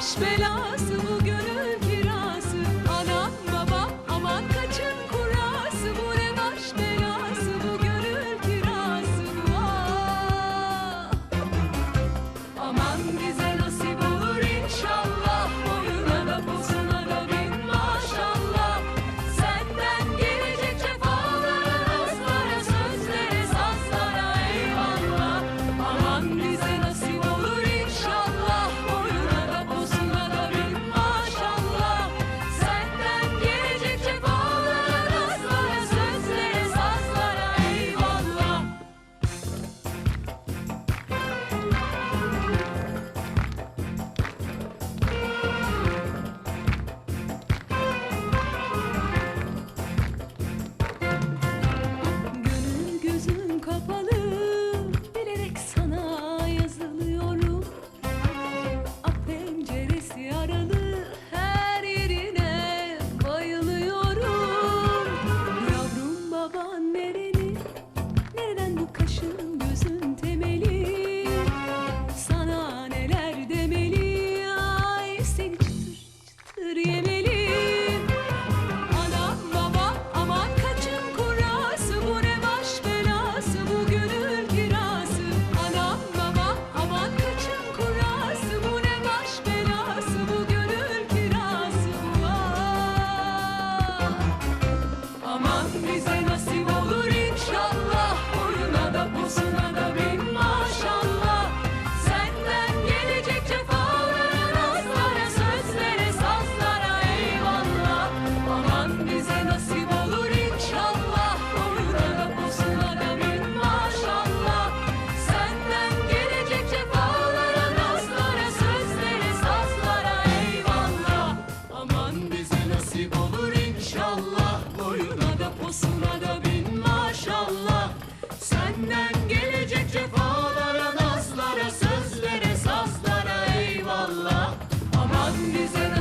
baş belası bize nasip olur inşallah. Boyuna da posuna da bin maşallah. Senden gelecek cefalara, nazlara, sözlere, sazlara eyvallah. Aman bize nasip